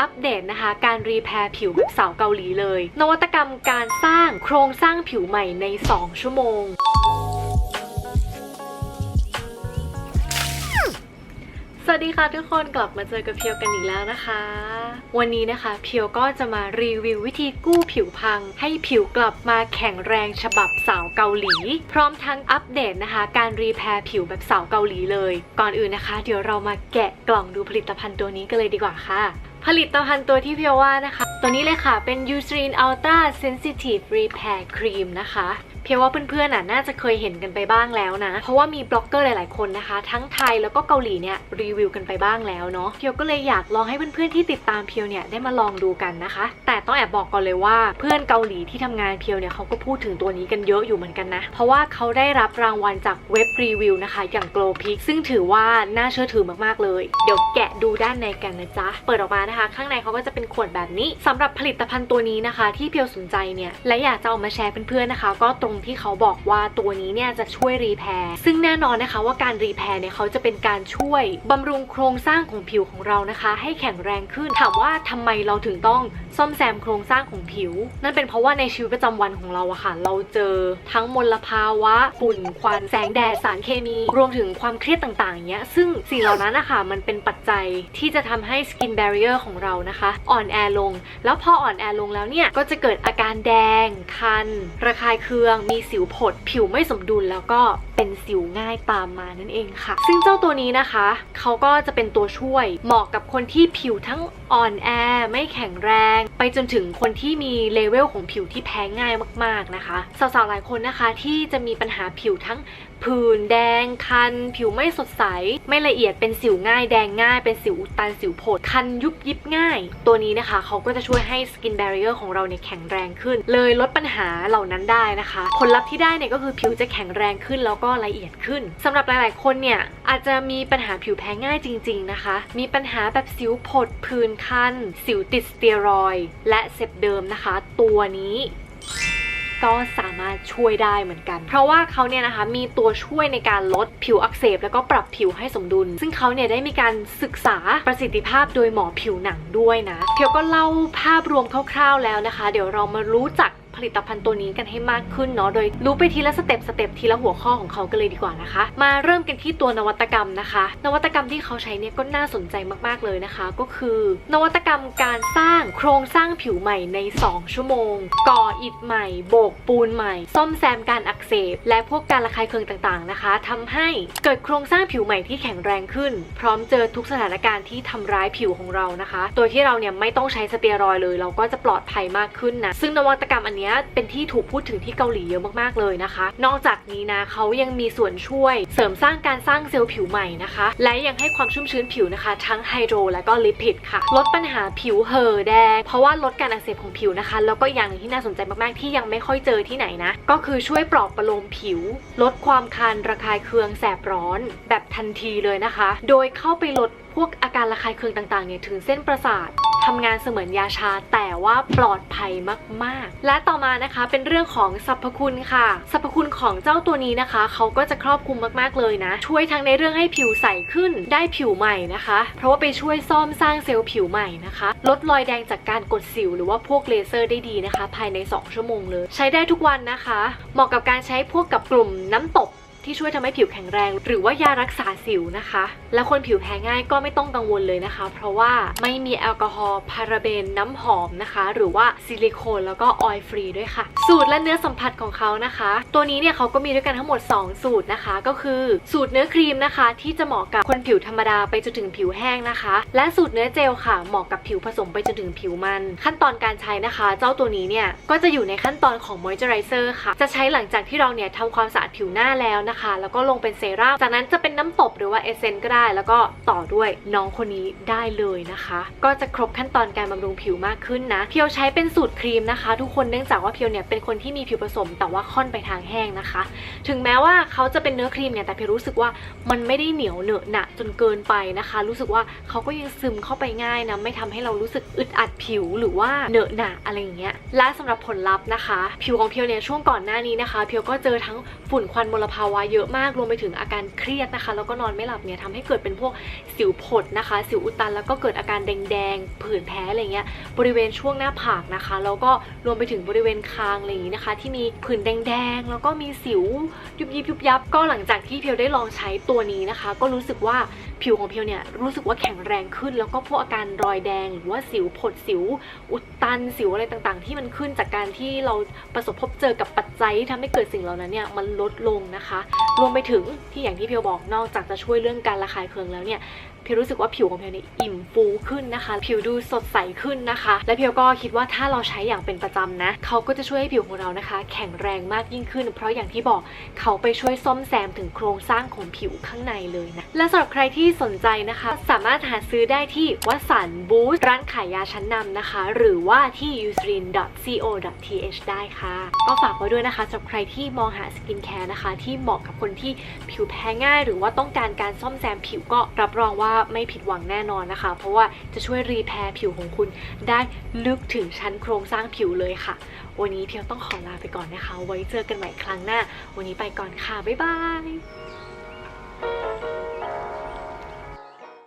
อัปเดตนะคะ การรีแพร์ผิวแบบสาวเกาหลีเลย นวัตกรรมการสร้างโครงสร้างผิวใหม่ใน 2 ชั่วโมงสวัสดีค่ะทุกคนกลับมาเจอกับเพียวกันอีกแล้วนะคะ วันนี้นะคะเพียวก็จะมารีวิววิธีกู้ผิวพัง ให้ผิวกลับมาแข็งแรงฉบับสาวเกาหลี พร้อมทั้งอัปเดตนะคะ การรีแพร์ผิวแบบสาวเกาหลีเลย ก่อนอื่นนะคะ เดี๋ยวเรามาแกะกล่องดูผลิตภัณฑ์ตัวนี้กันเลยดีกว่าค่ะ ผลิตภัณฑ์ตัวที่เพียวว่านะคะ ตัวนี้เลยค่ะเป็น Eucerin Ultra Sensitive Repair Cream นะคะ พียวว่าเพื่อนๆน่ะน่าจะเคยเห็นกันไปบ้างแล้วนะ เพราะว่ามีบล็อกเกอร์หลายๆคนนะคะ ทั้งไทยแล้วก็เกาหลีเนี่ยรีวิวกันไปบ้างแล้วเนาะเพียวก็เลยอยากลองให้เพื่อนๆที่ติดตามเพียวเนี่ยได้มาลองดูกันนะคะ แต่ต้องแอบบอกก่อนเลยว่าเพื่อนเกาหลีที่ทำงานเพียวเนี่ยเขาก็พูดถึงตัวนี้กันเยอะอยู่เหมือนกันนะ เพราะว่าเขาได้รับรางวัลจากเว็บรีวิวนะคะอย่าง Glow p i c ซึ่งถือว่าน่าเชื่อถือมากๆเลย เดี๋ยวแกะดูด้านในกันนะจ๊ะเปิดออกมานะคะ ข้างในเขาก็จะเป็นขวดแบบนี้สำหรับผลิตภัณฑ์ตัวนี้นะคะ ที่เพียวสนใจเนี่ยและอยากจะเอามาแชร์เพื่อนๆนะคะ ก็ตรงที่เขาบอกว่าตัวนี้เนี่ยจะช่วยรีแพร์ซึ่งแน่นอนนะคะว่าการรีแพร์เนี่ยเขาจะเป็นการช่วยบำรุงโครงสร้างของผิวของเรานะคะ ให้แข็งแรงขึ้นถามว่าทำไมเราถึงต้องซ่อมแซมโครงสร้างของผิว นั่นเป็นเพราะว่าในชีวิตประจำวันของเราอะค่ะเราเจอทั้งมลภาวะฝุ่นควันแสงแดดสารเคมี รวมถึงความเครียดต่างๆเงี้ยซึ่งสิ่งเหล่านั้นนะคะมันเป็นปัจจัยที่จะทำให้สกินแบ r รียร์ของเรานะคะ อ่อนแอลง แล้วพออ่อนแอลงแล้วเนี่ยก็จะเกิดอาการแดง คัน ระคายเคืองมีสิวผด ผิวไม่สมดุลแล้วก็เป็นสิวง่ายตามมานั่นเองค่ะ ซึ่งเจ้าตัวนี้นะคะ เขาก็จะเป็นตัวช่วยเหมาะกับคนที่ผิวทั้ง อ่อนแอ ไม่แข็งแรง ไปจนถึงคนที่มีเลเวลของผิวที่แพ้ง่ายมากๆนะคะ สาวๆหลายคนนะคะที่จะมีปัญหาผิวทั้งผื่นแดงคัน ผิวไม่สดใส ไม่ละเอียดเป็นสิวง่ายแดงง่าย เป็นสิวอุดตันสิวโผดคันยุบยิบง่าย ตัวนี้นะคะเขาก็จะช่วยให้สกินแบ r รียร์ของเราเนี่ยแข็งแรงขึ้น เลยลดปัญหาเหล่านั้นได้นะคะ ผลลัพธ์ที่ได้เนี่ยก็คือผิวจะแข็งแรงขึ้นแล้วก็ละเอียดขึ้นสำหรับหลาย ๆ คนเนี่ยอาจจะมีปัญหาผิวแพ้ง่ายจริง ๆ นะคะ มีปัญหาแบบสิวผดผื่นคัน สิวติดสเตียรอยด์และเซบเดิมนะคะ ตัวนี้ก็สามารถช่วยได้เหมือนกัน เพราะว่าเขาเนี่ยนะคะมีตัวช่วยในการลดผิวอักเสบ แล้วก็ปรับผิวให้สมดุล ซึ่งเขาเนี่ยได้มีการศึกษาประสิทธิภาพโดยหมอผิวหนังด้วยนะเพียวก็เล่าภาพรวมคร่าวๆแล้วนะคะ เดี๋ยวเรามารู้จัก ผลิตภัณฑ์ตัวนี้กันให้มากขึ้นเนาะโดยรู้ไปทีละสเต็ปสเต็ปทีละหัวข้อของเขากันเลยดีกว่านะคะ มาเริ่มกันที่ตัวนวัตกรรมนะคะ นวัตกรรมที่เขาใช้เนี่ยก็น่าสนใจมากๆเลยนะคะ ก็คือ นวัตกรรมการสร้างโครงสร้างผิวใหม่ใน 2 ชั่วโมง ก่ออิฐใหม่ โบกปูนใหม่ ซ่อมแซมการอัก เสบ และพวกการระคายเคืองต่างๆนะคะทำให้เกิดโครงสร้างผิวใหม่ที่แข็งแรงขึ้น พร้อมเจอทุกสถานการณ์ที่ทำร้ายผิวของเรานะคะ โดยที่เราเนี่ยไม่ต้องใช้สเตียรอยเลย เราก็จะปลอดภัยมากขึ้นนะ ซึ่งนวัตกรรมอันนี้เป็นที่ถูกพูดถึงที่เกาหลีเยอะมากๆเลยนะคะ นอกจากนี้นะเขายังมีส่วนช่วยเสริมสร้างการสร้างเซลล์ผิวใหม่นะคะ และยังให้ความชุ่มชื้นผิวนะคะ ทั้งไฮโดรและก็ลิปิดค่ะ ลดปัญหาผิวเห่อแดง เพราะว่าลดการอักเสบของผิวนะคะ แล้วก็อย่างหนึงที่น่าสนใจมากๆที่ยังไม่ค่อยเจอที่ไหนนะ ก็คือช่วยปลอบประโลมผิว ลดความคันระคายเคืองแสบร้อน แบบทันทีเลยนะคะ โดยเข้าไปลดพวกอาการระคายเคืองต่างๆเนี่ยถึงเส้นประสาท ทำงานเสมือนยาชา แต่ว่าปลอดภัยมาก ๆ และต่อมานะคะเป็นเรื่องของสรรพคุณค่ะ สรรพคุณของเจ้าตัวนี้นะคะเขาก็จะครอบคลุมมากๆเลยนะ ช่วยทั้งในเรื่องให้ผิวใสขึ้นได้ผิวใหม่นะคะ เพราะว่าไปช่วยซ่อมสร้างเซลล์ผิวใหม่นะคะ ลดรอยแดงจากการกดสิว หรือว่าพวกเลเซอร์ได้ดีนะคะ ภายใน 2 ชั่วโมงเลย ใช้ได้ทุกวันนะคะ เหมาะกับการใช้พวกกับกลุ่มน้ำตก ที่ช่วยทำให้ผิวแข็งแรง หรือว่ายารักษาสิวนะคะ และคนผิวแพ้ง่ายก็ไม่ต้องกังวลเลยนะคะ เพราะว่าไม่มีแอลกอฮอล์พาราเบนน้ำหอมนะคะ หรือว่าซิลิโคนแล้วก็ออยล์ฟรีด้วยค่ะ สูตรและเนื้อสัมผัสของเขานะคะ ตัวนี้เนี่ยเขาก็มีด้วยกันทั้งหมด 2 สูตรนะคะ ก็คือสูตรเนื้อครีมนะคะ ที่จะเหมาะกับคนผิวธรรมดาไปจนถึงผิวแห้งนะคะ และสูตรเนื้อเจลค่ะ เหมาะกับผิวผสมไปจนถึงผิวมัน ขั้นตอนการใช้นะคะ เจ้าตัวนี้เนี่ยก็จะอยู่ในขั้นตอนของมอยเจอไรเซอร์ค่ะ จะใช้หลังจากที่เราเนี่ยทำความสะอาดผิวหน้าแล้วนะคะ แล้วก็ลงเป็นเซรั่มจากนั้นจะเป็นน้ำตบหรือว่าเอเซนก็ได้ แล้วก็ต่อด้วยน้องคนนี้ได้เลยนะคะ ก็จะครบขั้นตอนการบำรุงผิวมากขึ้นนะเพียวใช้เป็นสูตรครีมนะคะ ทุกคนเนื่องจากว่าเพียวเนี่ยเป็นคนที่มีผิวผสมแต่ว่าค่อนไปทางแห้งนะคะ ถึงแม้ว่าเขาจะเป็นเนื้อครีมเนี่ยแต่เพรู้สึกว่ามันไม่ได้เหนียวเหนอะหนะจนเกินไปนะคะ รู้สึกว่าเขาก็ยังซึมเข้าไปง่ายนะไม่ทำให้เรารู้สึกอึดอัดผิวหรือว่าเหนอะหนะอะไรอย่างเงี้ยและสำหรับผลลัพธ์นะคะ ผิวของเพียวเนี่ยช่วงก่อนหน้านี้นะคะ เพียวก็เจอทั้งฝุ่นควันมลภาวะเยอะมากรวมไปถึงอาการเครียดนะคะ แล้วก็นอนไม่หลับเนี่ยทำให้เกิดเป็นพวกสิวผดนะคะ สิวอุดตันแล้วก็เกิดอาการแดงๆผื่นแพ้อะไรเงี้ยบริเวณช่วงหน้าผากนะคะ แล้วก็รวมไปถึงบริเวณคางอะไรอย่างนี้นะคะ ที่มีผื่นแดงๆแล้วก็มีสิวยุบยิบยุบยับ ก็หลังจากที่เพียวได้ลองใช้ตัวนี้นะคะ ก็รู้สึกว่า ผิวของเพียวเนี่ยรู้สึกว่าแข็งแรงขึ้น แล้วก็พวกอาการรอยแดง หรือว่าสิวผดสิว อุดตันสิวอะไรต่างๆ ที่มันขึ้นจากการที่เราประสบพบเจอกับปัจจัยที่ทำให้เกิดสิ่งเหล่านั้นเนี่ยมันลดลงนะคะ รวมไปถึงที่อย่างที่เพียวบอกนอกจากจะช่วยเรื่องการระคายเคืองแล้วเนี่ยพียวรู้สึกว่าผิวของเพียวเนี่ยอิ่มฟูขึ้นนะคะ ผิวดูสดใสขึ้นนะคะ และเพียวก็คิดว่าถ้าเราใช้อย่างเป็นประจำนะ เขาก็จะช่วยให้ผิวของเรานะคะ แข็งแรงมากยิ่งขึ้น เพราะอย่างที่บอกเขาไปช่วยซ่อมแซมถึงโครงสร้างของผิวข้างในเลยนะ และสำหรับใครที่สนใจนะคะ สามารถหาซื้อได้ที่วัสันบูธร้านขายยาชั้นนำนะคะ หรือว่าที่ usrin.co.th ได้ค่ะ ก็ฝากไว้ด้วยนะคะสำหรับใครที่มองหาสกินแคร์นะคะ ที่เหมาะกับคนที่ผิวแพ้ง่าย หรือว่าต้องการการซ่อมแซมผิวก็รับรองว่าไม่ผิดหวังแน่นอนนะคะ เพราะว่าจะช่วยรีแพร์ผิวของคุณได้ลึกถึงชั้นโครงสร้างผิวเลยค่ะ วันนี้เพียวต้องขอลาไปก่อนนะคะ ไว้เจอกันใหม่ครั้งหน้า วันนี้ไปก่อนค่ะ บ๊ายบาย